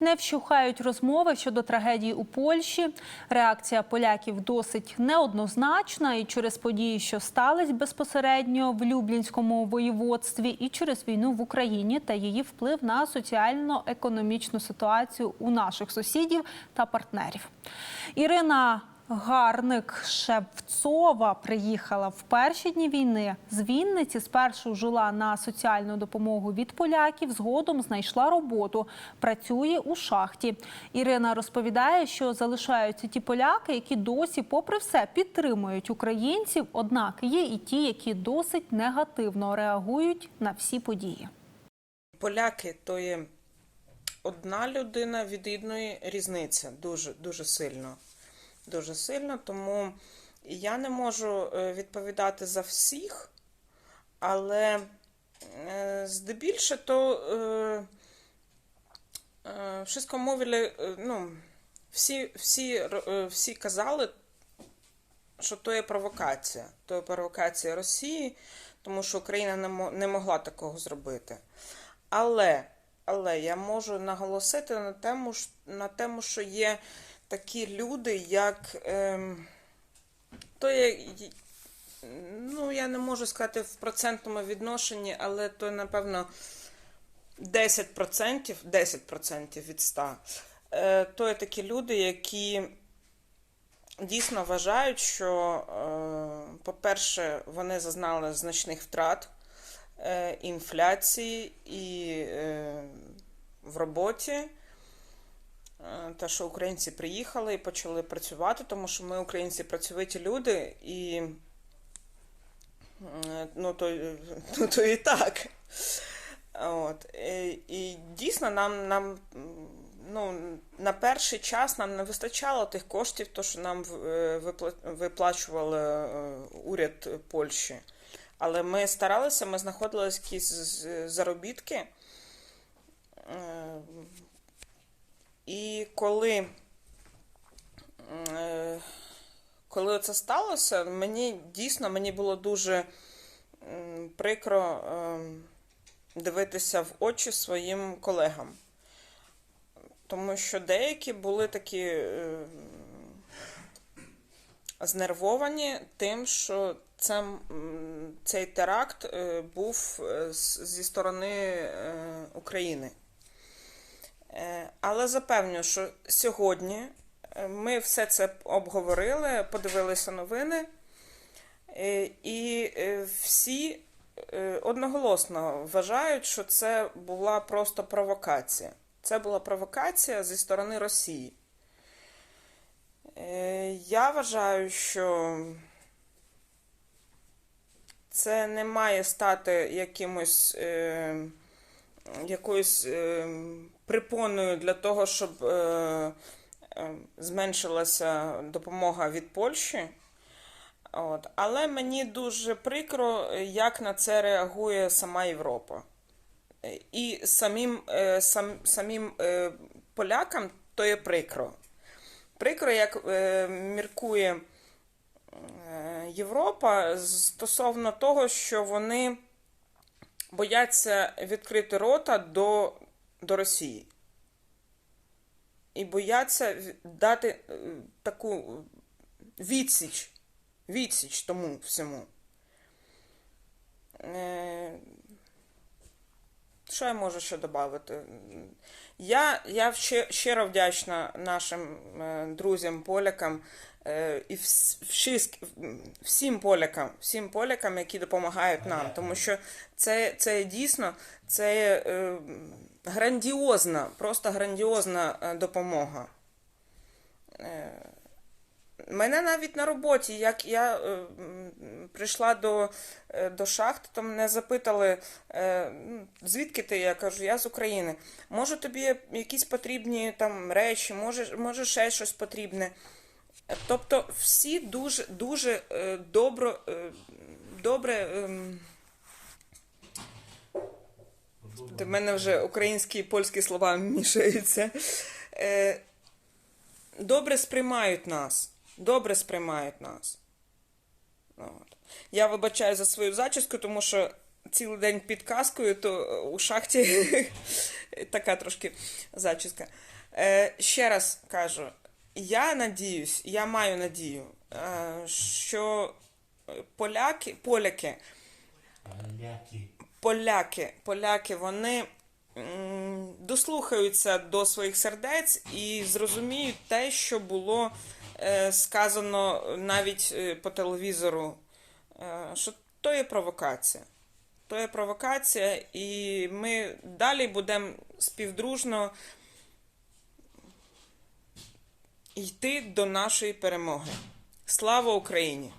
Не вщухають розмови щодо трагедії у Польщі. Реакція поляків досить неоднозначна і через події, що стались безпосередньо в Люблінському воєводстві, і через війну в Україні та її вплив на соціально-економічну ситуацію у наших сусідів та партнерів. Ірина Гарник Шевцова приїхала в перші дні війни з Вінниці. Спершу жила на соціальну допомогу від поляків. Згодом знайшла роботу. Працює у шахті. Ірина розповідає, що залишаються ті поляки, які досі, попри все, підтримують українців. Однак є і ті, які досить негативно реагують на всі події. Поляки то є одна людина від різниця дуже дуже сильно. Дуже сильно, тому я не можу е, відповідати за всіх, але е, здебільше то е, е, е, ну, всі, всі, всі казали, що то є провокація. То є провокація Росії, тому що Україна не, могла такого зробити. Але, але я можу наголосити на тему, на тему, що є такі люди, як. ем, то є, ну, я не можу сказати в процентному відношенні, але то, напевно, 10%, 10% від 100. Е, то є такі люди, які дійсно вважають, що, е, по-перше, вони зазнали значних втрат е, інфляції і е, в роботі. Те, що українці приїхали і почали працювати, тому що ми, українці, працьовиті люди, і е, ну, то, ну, то і так. От. І, і дійсно нам, нам ну, на перший час нам не вистачало тих коштів, то, що нам е, виплачували е, уряд Польщі. Але ми старалися, ми знаходили якісь заробітки. І коли, е, коли це сталося, мені дійсно мені було дуже прикро ем, дивитися в очі своїм колегам. Тому що деякі були такі е, знервовані тим, що це, цей теракт е, був е, зі сторони України. Е, Але запевню, що сьогодні е, ми все це обговорили, подивилися новини, е, і всі одноголосно вважають, що це була просто провокація. Це була провокація зі сторони Росії. Я вважаю, що це не має стати якимось якоюсь е, припоною для того, щоб е, е, зменшилася допомога від Польщі. От. Але мені дуже прикро, як на це реагує сама Європа. І самим, е, сам, самим е, полякам то є прикро. Прикро, як е, міркує е, Європа стосовно того, що вони бояться відкрити рота до, до Росії. І бояться дати е, таку відсіч, відсіч тому всьому. Е, Що я можу ще додати? Я, я щиро вдячна нашим е, друзям, полякам е, і вс- всіс- всім полякам, всім полякам, які допомагають нам. Тому що це, це дійсно це е, грандіозна, просто грандіозна допомога. Е, Мене навіть на роботі, як я е, прийшла до, е, до шахти, то мене запитали, е, ну, звідки ти? Я кажу, я з України. Може тобі якісь потрібні там речі, може, може ще щось потрібне. Е, Тобто всі дуже, дуже е, добро, е, добре. ем, в мене вже українські і польські слова мішаються. Е, добре сприймають нас. Добре сприймають нас. От. Я вибачаю за свою зачіску, тому що цілий день під каскою, то у шахті така трошки зачіска. Е, ще раз кажу, я надіюсь, я маю надію, е, що поляки, поляки, Поляки. поляки, поляки, вони дослухаються до своїх сердець і зрозуміють те, що було е, сказано навіть е, по телевізору, е, що то є провокація. То є провокація, і ми далі будемо співдружно йти до нашої перемоги. Слава Україні!